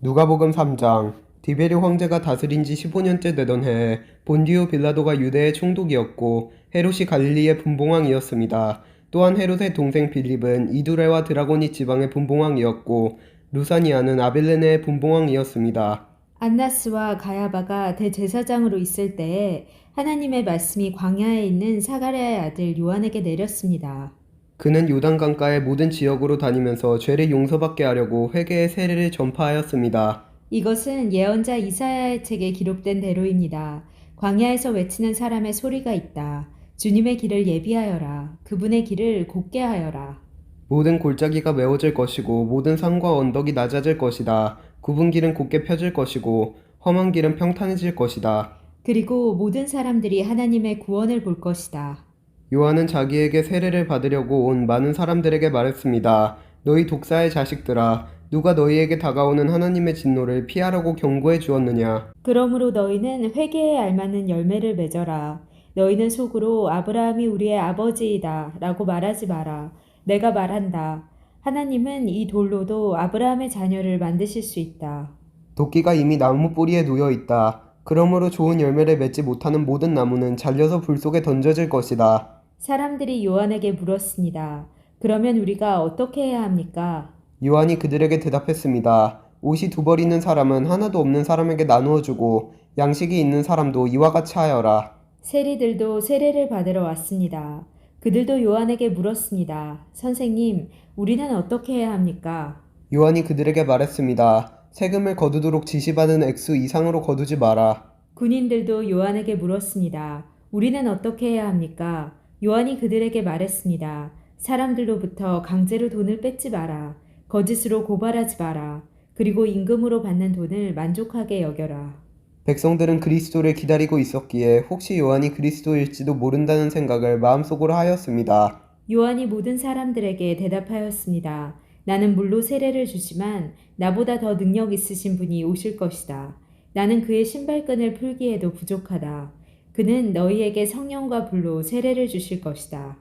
누가복음 3장 디베르 황제가 다스린 지 15년째 되던 해에 본디오 빌라도가 유대의 총독이었고 헤롯이 갈릴리의 분봉왕이었습니다. 또한 헤롯의 동생 빌립은 이두레와 드라고니 지방의 분봉왕이었고 루사니아는 아빌레네의 분봉왕이었습니다. 안나스와 가야바가 대제사장으로 있을 때에 하나님의 말씀이 광야에 있는 사가랴의 아들 요한에게 내렸습니다. 그는 요단강가의 모든 지역으로 다니면서 죄를 용서받게 하려고 회개의 세례를 전파하였습니다. 이것은 예언자 이사야의 책에 기록된 대로입니다. 광야에서 외치는 사람의 소리가 있다. 주님의 길을 예비하여라. 그분의 길을 곧게 하여라. 모든 골짜기가 메워질 것이고 모든 산과 언덕이 낮아질 것이다. 굽은 길은 곧게 펴질 것이고 험한 길은 평탄해질 것이다. 그리고 모든 사람들이 하나님의 구원을 볼 것이다. 요한은 자기에게 세례를 받으려고 온 많은 사람들에게 말했습니다. 너희 독사의 자식들아, 누가 너희에게 다가오는 하나님의 진노를 피하라고 경고해 주었느냐? 그러므로 너희는 회개에 알맞는 열매를 맺어라. 너희는 속으로 아브라함이 우리의 아버지이다 라고 말하지 마라. 내가 말한다. 하나님은 이 돌로도 아브라함의 자녀를 만드실 수 있다. 도끼가 이미 나무 뿌리에 놓여 있다. 그러므로 좋은 열매를 맺지 못하는 모든 나무는 잘려서 불 속에 던져질 것이다. 사람들이 요한에게 물었습니다. 그러면 우리가 어떻게 해야 합니까? 요한이 그들에게 대답했습니다. 옷이 두 벌 있는 사람은 하나도 없는 사람에게 나누어 주고 양식이 있는 사람도 이와 같이 하여라. 세리들도 세례를 받으러 왔습니다. 그들도 요한에게 물었습니다. 선생님, 우리는 어떻게 해야 합니까? 요한이 그들에게 말했습니다. 세금을 거두도록 지시받은 액수 이상으로 거두지 마라. 군인들도 요한에게 물었습니다. 우리는 어떻게 해야 합니까? 요한이 그들에게 말했습니다. 사람들로부터 강제로 돈을 뺏지 마라. 거짓으로 고발하지 마라. 그리고 임금으로 받는 돈을 만족하게 여겨라. 백성들은 그리스도를 기다리고 있었기에 혹시 요한이 그리스도일지도 모른다는 생각을 마음속으로 하였습니다. 요한이 모든 사람들에게 대답하였습니다. 나는 물로 세례를 주지만 나보다 더 능력 있으신 분이 오실 것이다. 나는 그의 신발끈을 풀기에도 부족하다. 그는 너희에게 성령과 불로 세례를 주실 것이다.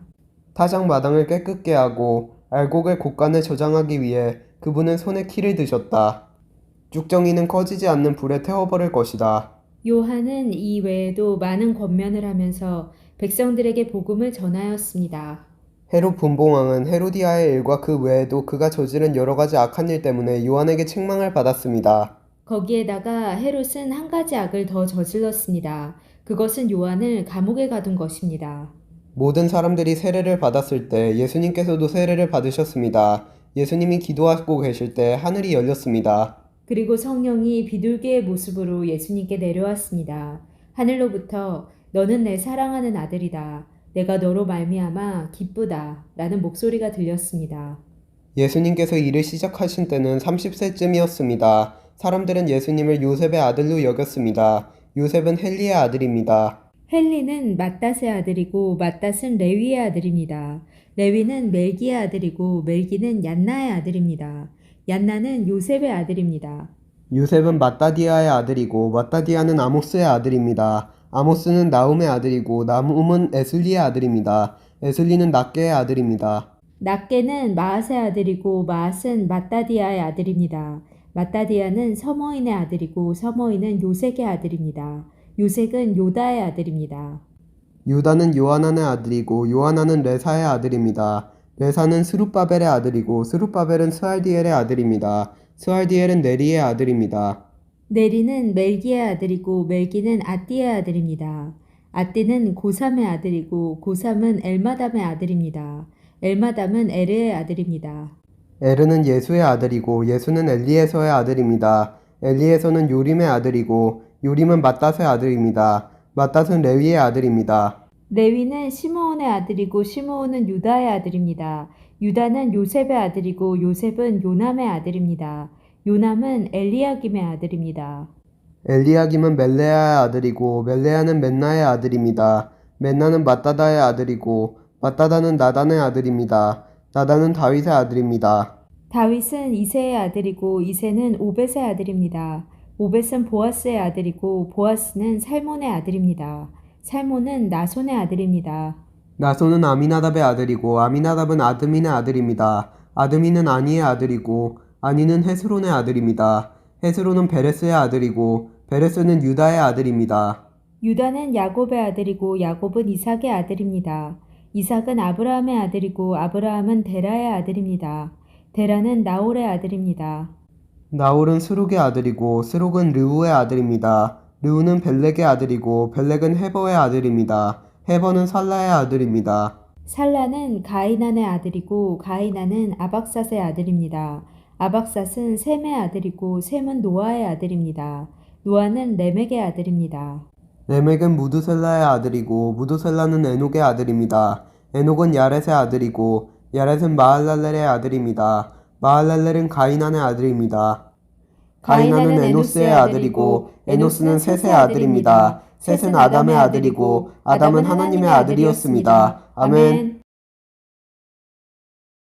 타작 마당을 깨끗게 하고 알곡을 곡간에 저장하기 위해 그분은 손에 키를 드셨다. 쭉정이는 꺼지지 않는 불에 태워버릴 것이다. 요한은 이 외에도 많은 권면을 하면서 백성들에게 복음을 전하였습니다. 헤롯 분봉왕은 헤로디아의 일과 그 외에도 그가 저지른 여러 가지 악한 일 때문에 요한에게 책망을 받았습니다. 거기에다가 헤롯은 한 가지 악을 더 저질렀습니다. 그것은 요한을 감옥에 가둔 것입니다. 모든 사람들이 세례를 받았을 때 예수님께서도 세례를 받으셨습니다. 예수님이 기도하고 계실 때 하늘이 열렸습니다. 그리고 성령이 비둘기의 모습으로 예수님께 내려왔습니다. 하늘로부터 너는 내 사랑하는 아들이다. 내가 너로 말미암아 기쁘다. 라는 목소리가 들렸습니다. 예수님께서 일을 시작하신 때는 30세쯤이었습니다. 사람들은 예수님을 요셉의 아들로 여겼습니다. 요셉은 헬리의 아들입니다. 헬리는 마따스의 아들이고 마따스는 레위의 아들입니다. 레위는 멜기의 아들이고 멜기는 얀나의 아들입니다. 얀나는 요셉의 아들입니다. 요셉은 마따디아의 아들이고 마따디아는 아모스의 아들입니다. 아모스는 나움의 아들이고 나움은 에슬리의 아들입니다. 에슬리는 낫게의 아들입니다. 낫게는 마앗의 아들이고 마앗은 마따디아의 아들입니다. 마따디아는 서머인의 아들이고 서머인은 요색의 아들입니다. 요색은 요다의 아들입니다. 유다는 요하난의 아들이고 요하난은 레사의 아들입니다. 레사는 스룹바벨의 아들이고 스룹바벨은 스알디엘의 아들입니다. 스알디엘은 네리의 아들입니다. 네리는 멜기의 아들이고 멜기는 아띠의 아들입니다. 아띠는 고삼의 아들이고 고삼은 엘마담의 아들입니다. 엘마담은 에르의 아들입니다. 에르는 예수의 아들이고 예수는 엘리에서의 아들입니다. 엘리에서는 요림의 아들이고 요림은 마따스의 아들입니다. 마따스는 레위의 아들입니다. 레위는 시므온의 아들이고 시므온은 유다의 아들입니다. 유다는 요셉의 아들이고 요셉은 요남의 아들입니다. 요남은 엘리야김의 아들입니다. 엘리야김은 멜레아의 아들이고 멜레아는 맨나의 아들입니다. 맨나는 마따다의 아들이고 마따다는 나단의 아들입니다. 나단은 다윗의 아들입니다. 다윗은 이세의 아들이고 이세는 오벳의 아들입니다. 오벳은 보아스의 아들이고 보아스는 살몬의 아들입니다. 살몬은 나손의 아들입니다. 나손은 아미나답의 아들이고 아미나답은 아드민의 아들입니다. 아드민은 아니의 아들이고 아니는 헤스론의 아들입니다. 헤스로는 베레스의 아들이고 베레스는 유다의 아들입니다. 유다는 야곱의 아들이고 야곱은 이삭의 아들입니다. 이삭은 아브라함의 아들이고 아브라함은 데라의 아들입니다. 데라는 나홀의 아들입니다. 나홀은 스룩의 아들이고 스룩은 르우의 아들입니다. 르우는 벨렉의 아들이고 벨렉은 헤버의 아들입니다. 헤버는 살라의 아들입니다. 살라는 가이난의 아들이고 가이난은 아박삿의 아들입니다. 아박삿은 셈의 아들이고 셈은 노아의 아들입니다. 노아는 레멕의 아들입니다. 레멕은 무드셀라의 아들이고 무드셀라는 에녹의 아들입니다. 에녹은 야렛의 아들이고 야렛은 마할랄렐의 아들입니다. 마할랄렐은 가이난의 아들입니다. 가이난은 에노스의 아들이고 에노스는 셋의 아들입니다. 셋은 아담의 아들이고 아담은 하나님의 아들이었습니다. 아멘.